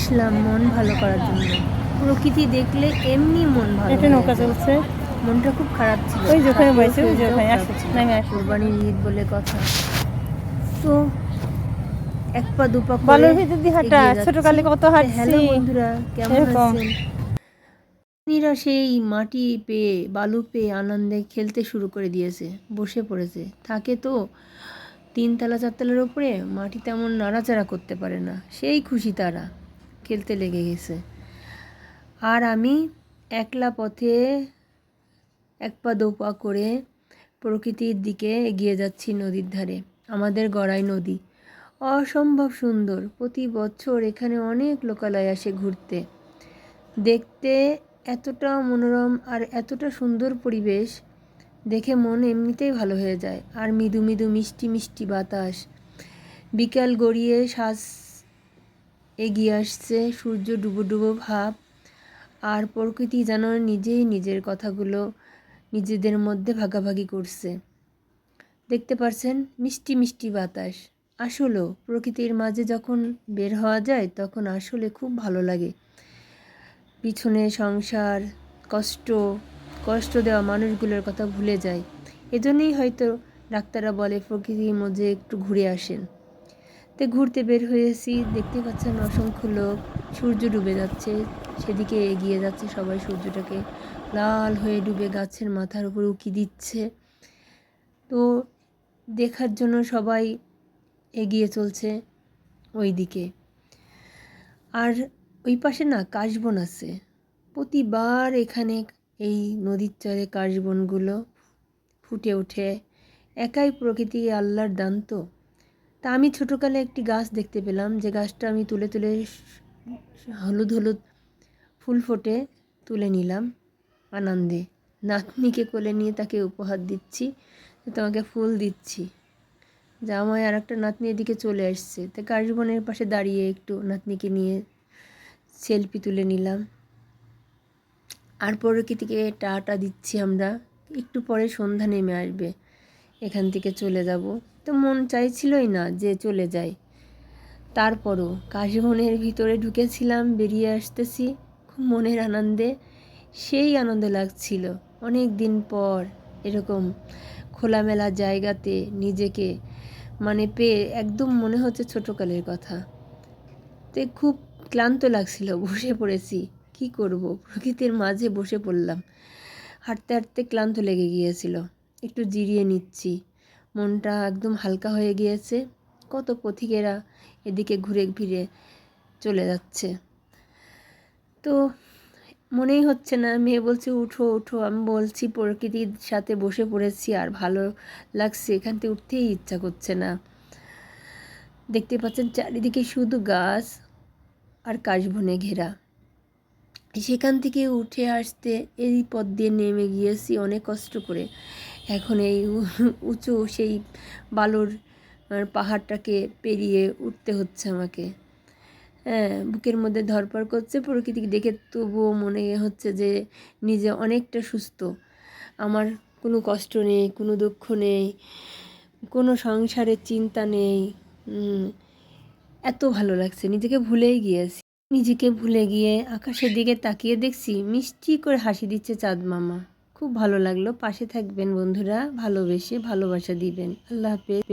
আসলাম মন ভালো করার জন্য। প্রকৃতি দেখলে এমনি মন ভালো হয়ে নৌকা চলছে? মনটা খুব খারাপ ছিল। ওই যে ওখানে তাতেও বসে ওই যে শরীরটাও ওখানে খারাপ আসো ছিল। নামে আসো। কোরবানির ঈদ বলে কথা। তো এক পা দুপা করে বালুর ভিতর দিয়ে হাঁটা। ছোটকালে কত হাঁটছি। হ্যালো বন্ধুরা কেমন আছেন? নীরা সেই মাটি পেয়ে বালু পেয়ে আনন্দে খেলতে শুরু করে দিয়েছে বসে পড়েছে। থাকে তো তিনতলা চারতলার উপরে মাটি তেমন নাড়াচাড়া করতে পারে না। সেই খুশি তারা। খেলতে লেগে গেছে। আর আমি একলা পথে এক পা দু পা করে প্রকৃতির দিকে এগিয়ে যাচ্ছি নদীর ধারে, আমাদের গড়াই নদী। অসম্ভব সুন্দর, প্রতি বছর এখানে অনেক লোকালয় আসে ঘুরতে। দেখতে এতটা মনোরম আর এতটা সুন্দর পরিবেশ দেখে মন এমনিতেই ভালো হয়ে যায়। আর মৃদু মৃদু মিষ্টি মিষ্টি বাতাস। বিকাল গড়িয়ে শ্বাস এগিয়ে আসছে, সূর্য ডুবো ডুবো ভাব। আর প্রকৃতি যেন নিজেই নিজের কথাগুলো নিজেদের মধ্যে ভাগাভাগি করছে। দেখতে পারছেন, মিষ্টি মিষ্টি বাতাস। আসলেও প্রকৃতির মাঝে যখন বের হওয়া যায়, তখন আসলে খুব ভালো লাগে। পিছনে সংসার, কষ্ট কষ্ট দেওয়া মানুষগুলোর কথা ভুলে যায়। এজন্যই হয়তো ডাক্তাররা বলে, প্রকৃতির মধ্যে একটু ঘুরে আসেন। তো ঘুরতে বের হয়েছি। দেখতে পাচ্ছেন অসংখ্য লোক। সূর্য ডুবে যাচ্ছে। সেদিকে এগিয়ে যাচ্ছে সবাই সূর্যটাকে। লাল হয়ে ডুবে গাছের মাথার উপর উঁকি দিচ্ছে। তো দেখার জন্য সবাই এগিয়ে চলছে ওই দিকে আর ওই পাশে না কাশবন আছে। প্রতিবার এখানে এই নদীর চরে কাশবনগুলো ফুটে ওঠে। একাই প্রকৃতি আল্লাহর দান তো। তা আমি ছোটোকালে একটি গাছ দেখতে পেলাম। যে গাছটা আমি তুলে তুলে হলুদ হলুদ ফুল ফোটে তুলে নিলাম আনন্দে। নাতনিকে কোলে নিয়ে তাকে উপহার দিচ্ছি, তোমাকে ফুল দিচ্ছি। জামাই আর একটা নাতনি এদিকে চলে আসছে। তা কাশবনের পাশে দাঁড়িয়ে একটু নাতনিকে নিয়ে সেলফি তুলে নিলাম। আর প্রকৃতিকে টাটা দিচ্ছি আমরা। একটু পরে সন্ধ্যা নেমে আসবে। এখান থেকে চলে যাব। তো মন চাইছিলই না যে চলে যাই। তারপরও কাশবনের ভিতরে ঢুকেছিলাম, বেরিয়ে আসতেছি খুব মনের আনন্দে। সেই আনন্দ লাগছিল। অনেক দিন পর এরকম খোলামেলা জায়গাতে নিজেকে মানে পেয়ে একদম মনে হচ্ছে ছোটোকালের কথা। তো খুব ক্লান্ত লাগছিল, বসে পড়েছি। কি করব? প্রকৃতির মাঝে বসে পড়লাম। হাঁটতে হাঁটতে ক্লান্ত লেগে গিয়েছিল। একটু জিরিয়ে নিচ্ছি। মনটা একদম হালকা হয়ে গিয়েছে। কত পথিকেরা এদিকে ঘুরে ফিরে চলে যাচ্ছে। তো মনেই হচ্ছে না, মেয়ে বলছে, উঠো উঠো। আমি বলছি, প্রকৃতির সাথে বসে পড়েছি, আর ভালো লাগছে। এখান থেকে উঠতেই ইচ্ছা করছে না। দেখতে পাচ্ছেন চারিদিকে শুধু গাছ আর কাশবনে ঘেরা। সেখান থেকে উঠে আসতে এই পথ দিয়ে নেমে গিয়েছি অনেক কষ্ট করে। এখন এই উঁচু সেই বালুর পাহাড়টাকে পেরিয়ে উঠতে হচ্ছে আমাকে। হ্যাঁ বুকের মধ্যে ধরপড় করছে প্রকৃতিকে দেখে তবুও মনে হচ্ছে যে নিজে অনেকটা সুস্থ। আমার কোনো কষ্ট নেই, কোনো দুঃখ নেই, কোনো সংসারের চিন্তা নেই। এত ভালো লাগছে, নিজেকে ভুলেই গিয়েছি। নিজেকে ভুলে গিয়ে আকাশের দিকে তাকিয়ে দেখছি, মিষ্টি করে হাসি দিচ্ছে চাঁদ মামা। খুব ভালো লাগল। পাশে থাকবেন বন্ধুরা ভালোবেসে ভালোবাসা দিবেন। আল্লাহ হাফেজ।